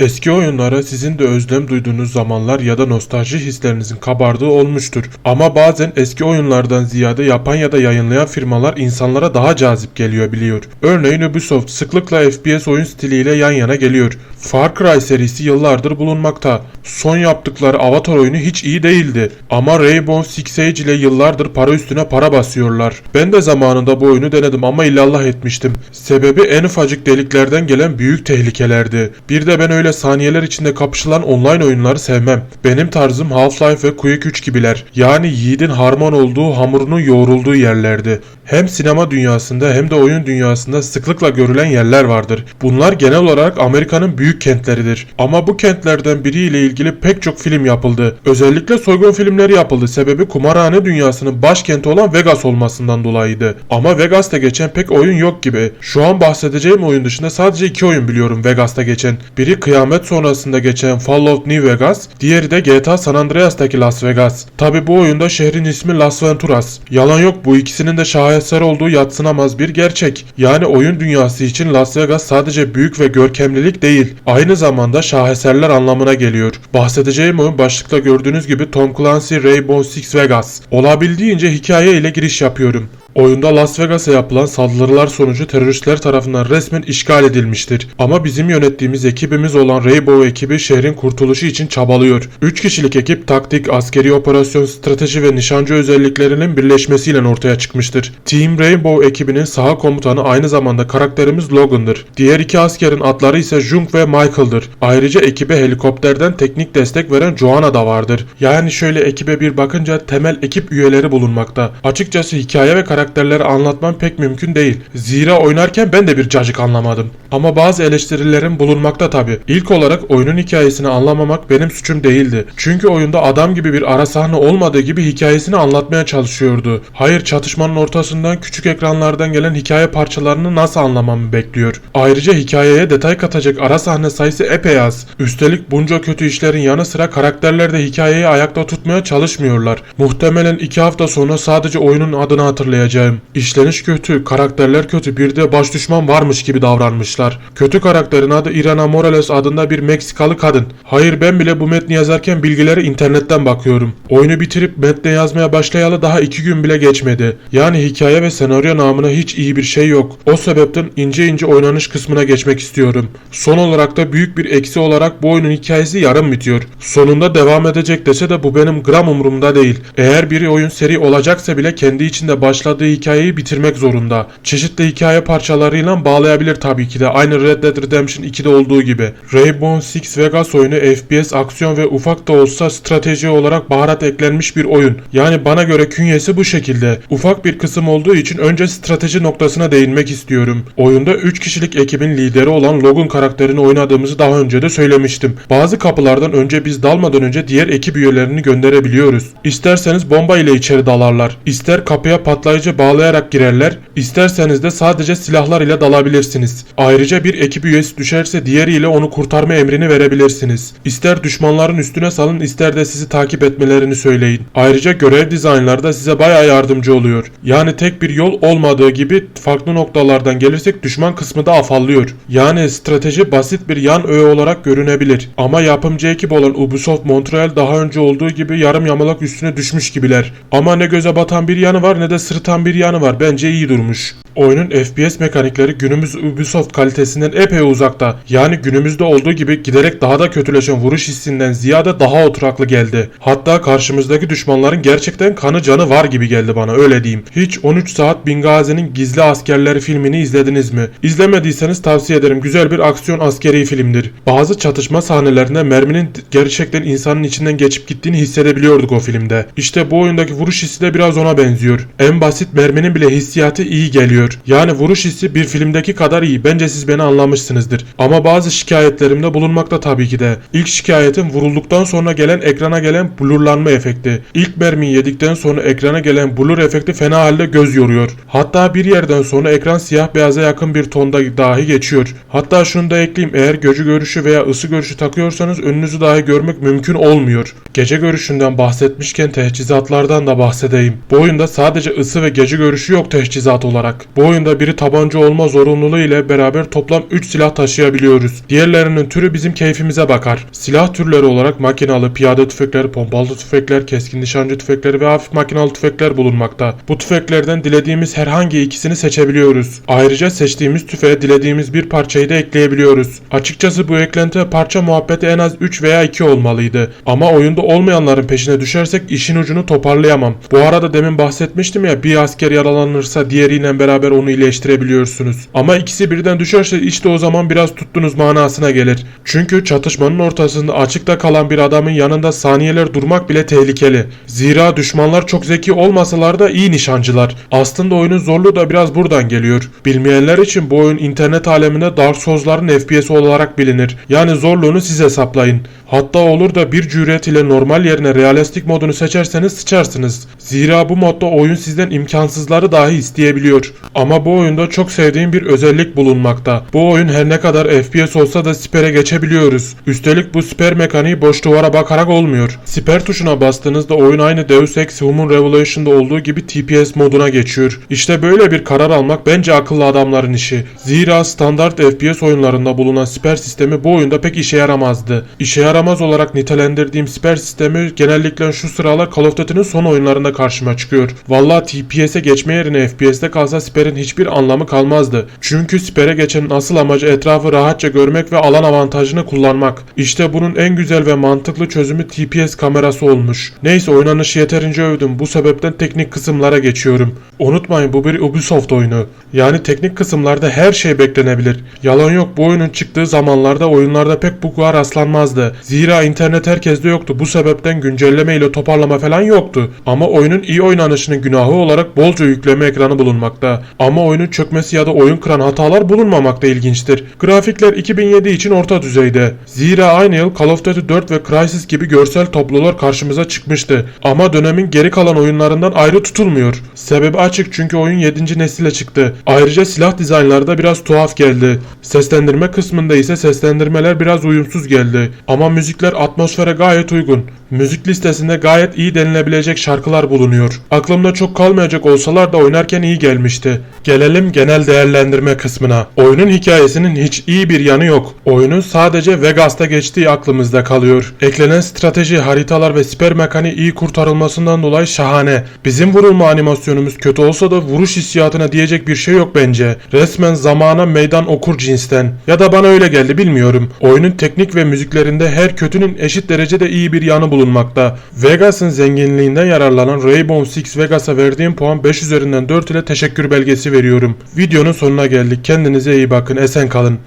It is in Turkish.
Eski oyunlara sizin de özlem duyduğunuz zamanlar ya da nostalji hislerinizin kabardığı olmuştur. Ama bazen eski oyunlardan ziyade yapan ya da yayınlayan firmalar insanlara daha cazip geliyor biliyor. Örneğin Ubisoft sıklıkla FPS oyun stiliyle yan yana geliyor. Far Cry serisi yıllardır bulunmakta. Son yaptıkları Avatar oyunu hiç iyi değildi. Ama Rainbow Six Siege ile yıllardır para üstüne para basıyorlar. Ben de zamanında bu oyunu denedim ama illallah etmiştim. Sebebi en ufacık deliklerden gelen büyük tehlikelerdi. Bir de ben öyle saniyeler içinde kapışılan online oyunları sevmem. Benim tarzım Half-Life ve Quake 3 gibiler. Yani yiğidin harman olduğu hamurunun yoğrulduğu yerlerdi. Hem sinema dünyasında hem de oyun dünyasında sıklıkla görülen yerler vardır. Bunlar genel olarak Amerika'nın büyük kentleridir. Ama bu kentlerden biriyle ilgili pek çok film yapıldı. Özellikle soygun filmleri yapıldı. Sebebi kumarhane dünyasının başkenti olan Vegas olmasından dolayıydı. Ama Vegas'ta geçen pek oyun yok gibi. Şu an bahsedeceğim oyun dışında sadece iki oyun biliyorum Vegas'ta geçen. Biri kıyamet sonrasında geçen Fallout New Vegas, diğeri de GTA San Andreas'taki Las Vegas. Tabi bu oyunda şehrin ismi Las Venturas. Yalan yok bu ikisinin de şaheser olduğu yatsınamaz bir gerçek. Yani oyun dünyası için Las Vegas sadece büyük ve görkemlilik değil, aynı zamanda şaheserler anlamına geliyor. Bahsedeceğim oyun başlıkta gördüğünüz gibi Tom Clancy Rainbow Six Vegas. Olabildiğince hikaye ile giriş yapıyorum. Oyunda Las Vegas'a yapılan saldırılar sonucu teröristler tarafından resmen işgal edilmiştir. Ama bizim yönettiğimiz ekibimiz olan Rainbow ekibi şehrin kurtuluşu için çabalıyor. 3 kişilik ekip taktik, askeri operasyon, strateji ve nişancı özelliklerinin birleşmesiyle ortaya çıkmıştır. Team Rainbow ekibinin saha komutanı aynı zamanda karakterimiz Logan'dır. Diğer iki askerin adları ise Jung ve Michael'dır. Ayrıca ekibe helikopterden teknik destek veren Joanna da vardır. Yani şöyle ekibe bir bakınca temel ekip üyeleri bulunmakta. Açıkçası hikaye ve karakterleri anlatmam pek mümkün değil. Zira oynarken ben de bir cacık anlamadım. Ama bazı eleştirilerim bulunmakta tabi. İlk olarak oyunun hikayesini anlamamak benim suçum değildi. Çünkü oyunda adam gibi bir ara sahne olmadığı gibi hikayesini anlatmaya çalışıyordu. Hayır çatışmanın ortasından küçük ekranlardan gelen hikaye parçalarını nasıl anlamamı bekliyor. Ayrıca hikayeye detay katacak ara sahne sayısı epey az. Üstelik bunca kötü işlerin yanı sıra karakterler de hikayeyi ayakta tutmaya çalışmıyorlar. Muhtemelen iki hafta sonra sadece oyunun adını hatırlayacağım. İşleniş kötü, karakterler kötü, bir de baş düşman varmış gibi davranmışlar. Kötü karakterin adı Irana Morales adında bir Meksikalı kadın. Hayır ben bile bu metni yazarken bilgileri internetten bakıyorum. Oyunu bitirip metne yazmaya başlayalı daha iki gün bile geçmedi. Yani hikaye ve senaryo namına hiç iyi bir şey yok. O sebepten ince ince oynanış kısmına geçmek istiyorum. Son olarak da büyük bir eksi olarak bu oyunun hikayesi yarım bitiyor. Sonunda devam edecek dese de bu benim gram umurumda değil. Eğer bir oyun seri olacaksa bile kendi içinde başladığı hikayeyi bitirmek zorunda. Çeşitli hikaye parçalarıyla bağlayabilir tabii ki de aynı Red Dead Redemption 2'de olduğu gibi. Rainbow Six Vegas oyunu FPS, aksiyon ve ufak da olsa strateji olarak baharat eklenmiş bir oyun. Yani bana göre künyesi bu şekilde. Ufak bir kısım olduğu için önce strateji noktasına değinmek istiyorum. Oyunda 3 kişilik ekibin lideri olan Logan karakterini oynadığımızı daha önce de söylemiştim. Bazı kapılardan önce biz dalmadan önce diğer ekip üyelerini gönderebiliyoruz. İsterseniz bomba ile içeri dalarlar. İster kapıya patlayıcı bağlayarak girerler. İsterseniz de sadece silahlar ile dalabilirsiniz. Ayrıca bir ekip üyesi düşerse diğeriyle onu kurtarma emrini verebilirsiniz. İster düşmanların üstüne salın ister de sizi takip etmelerini söyleyin. Ayrıca görev dizaynları da size bayağı yardımcı oluyor. Yani tek bir yol olmadığı gibi farklı noktalardan gelirsek düşman kısmı da afallıyor. Yani strateji basit bir yan öğe olarak görünebilir. Ama yapımcı ekip olan Ubisoft Montreal daha önce olduğu gibi yarım yamalak üstüne düşmüş gibiler. Ama ne göze batan bir yanı var ne de sırıtan bir yanı var. Bence iyi durmuş. Oyunun FPS mekanikleri günümüz Ubisoft kalitesinden epey uzakta. Yani günümüzde olduğu gibi giderek daha da kötüleşen vuruş hissinden ziyade daha oturaklı geldi. Hatta karşımızdaki düşmanların gerçekten kanı canı var gibi geldi bana öyle diyeyim. Hiç 13 saat Bingazi'nin Gizli Askerleri filmini izlediniz mi? İzlemediyseniz tavsiye ederim. Güzel bir aksiyon askeri filmdir. Bazı çatışma sahnelerinde merminin gerçekten insanın içinden geçip gittiğini hissedebiliyorduk o filmde. İşte bu oyundaki vuruş hissi de biraz ona benziyor. En basit merminin bile hissiyatı iyi geliyor. Yani vuruş hissi bir filmdeki kadar iyi. Bence siz beni anlamışsınızdır. Ama bazı şikayetlerimde bulunmakta tabii ki de. İlk şikayetim vurulduktan sonra gelen ekrana gelen blurlanma efekti. İlk mermiyi yedikten sonra ekrana gelen blur efekti fena halde göz yoruyor. Hatta bir yerden sonra ekran siyah beyaza yakın bir tonda dahi geçiyor. Hatta şunu da ekleyeyim eğer gözü görüşü veya ısı görüşü takıyorsanız önünüzü dahi görmek mümkün olmuyor. Gece görüşünden bahsetmişken teçhizatlardan da bahsedeyim. Bu oyunda sadece ısı ve gece görüşü yok teçhizat olarak. Bu oyunda biri tabanca olma zorunluluğu ile beraber toplam 3 silah taşıyabiliyoruz. Diğerlerinin türü bizim keyfimize bakar. Silah türleri olarak makinalı, piyade tüfekler, pompalı tüfekler, keskin nişancı tüfekleri ve hafif makinalı tüfekler bulunmakta. Bu tüfeklerden dilediğimiz herhangi ikisini seçebiliyoruz. Ayrıca seçtiğimiz tüfeğe dilediğimiz bir parçayı da ekleyebiliyoruz. Açıkçası bu eklenti parça muhabbeti en az 3 veya 2 olmalıydı. Ama oyunda olmayanların peşine düşersek işin ucunu toparlayamam. Bu arada demin bahsetmiştim ya bir asker yaralanırsa diğeriyle beraber onu iyileştirebiliyorsunuz. Ama ikisi birden düşerse işte o zaman biraz tuttunuz manasına gelir. Çünkü çatışmanın ortasında açıkta kalan bir adamın yanında saniyeler durmak bile tehlikeli. Zira düşmanlar çok zeki olmasalar da iyi nişancılar. Aslında oyunun zorluğu da biraz buradan geliyor. Bilmeyenler için bu oyun internet aleminde Dark Souls'ların FPS olarak bilinir. Yani zorluğunu siz hesaplayın. Hatta olur da bir cüret ile normal yerine realistik modunu seçerseniz sıçarsınız. Zira bu modda oyun sizden imkansızları dahi isteyebiliyor. Ama bu oyunda çok sevdiğim bir özellik bulunmakta. Bu oyun her ne kadar FPS olsa da sipere geçebiliyoruz. Üstelik bu siper mekaniği boş duvara bakarak olmuyor. Siper tuşuna bastığınızda oyun aynı Deus Ex Human Revolution'da olduğu gibi TPS moduna geçiyor. İşte böyle bir karar almak bence akıllı adamların işi. Zira standart FPS oyunlarında bulunan siper sistemi bu oyunda pek işe yaramazdı. İşe yaramaz olarak nitelendirdiğim siper sistemi genellikle şu sıralar Call of Duty'nin son oyunlarında karşıma çıkıyor. Valla TPS'e geçme yerine FPS'te kalsa siperin hiçbir anlamı kalmazdı. Çünkü sipere geçenin asıl amacı etrafı rahatça görmek ve alan avantajını kullanmak. İşte bunun en güzel ve mantıklı çözümü TPS kamerası olmuş. Neyse oynanışı yeterince övdüm. Bu sebepten teknik kısımlara geçiyorum. Unutmayın bu bir Ubisoft oyunu. Yani teknik kısımlarda her şey beklenebilir. Yalan yok bu oyunun çıktığı zamanlarda oyunlarda pek bug'a rastlanmazdı. Zira internet herkeste yoktu. Bu sebepten güncelleme ile toparlama falan yoktu. Ama oyunun iyi oynanışının günahı olarak bolca yükleme ekranı bulunmakta. Ama oyunun çökmesi ya da oyun kıran hatalar bulunmamakta ilginçtir. Grafikler 2007 için orta düzeyde. Zira aynı yıl Call of Duty 4 ve Crysis gibi görsel tablolar karşımıza çıkmıştı. Ama dönemin geri kalan oyunlarından ayrı tutulmuyor. Sebebi açık çünkü oyun 7. nesile çıktı. Ayrıca silah dizaynları da biraz tuhaf geldi. Seslendirme kısmında ise seslendirmeler biraz uyumsuz geldi. Ama müzikler atmosfere gayet uygun. Müzik listesinde gayet iyi denilebilecek şarkılar bulunuyor. Aklımda çok kalmayacak olsalar da oynarken iyi gelmişti. Gelelim genel değerlendirme kısmına. Oyunun hikayesinin hiç iyi bir yanı yok. Oyunun sadece Vegas'ta geçtiği aklımızda kalıyor. Eklenen strateji, haritalar ve siper mekaniği iyi kurtarılmasından dolayı şahane. Bizim vurulma animasyonumuz kötü olsa da vuruş hissiyatına diyecek bir şey yok bence. Resmen zamana meydan okur cinsten. Ya da bana öyle geldi bilmiyorum. Oyunun teknik ve müziklerinde her kötünün eşit derecede iyi bir yanı bulunmakta. Vegas'ın zenginliğinden yararlanan Rainbow Six Vegas'a verdiğim puan 5 üzerinden 4 ile teşekkür belgesi veriyorum. Videonun sonuna geldik. Kendinize iyi bakın. Esen kalın.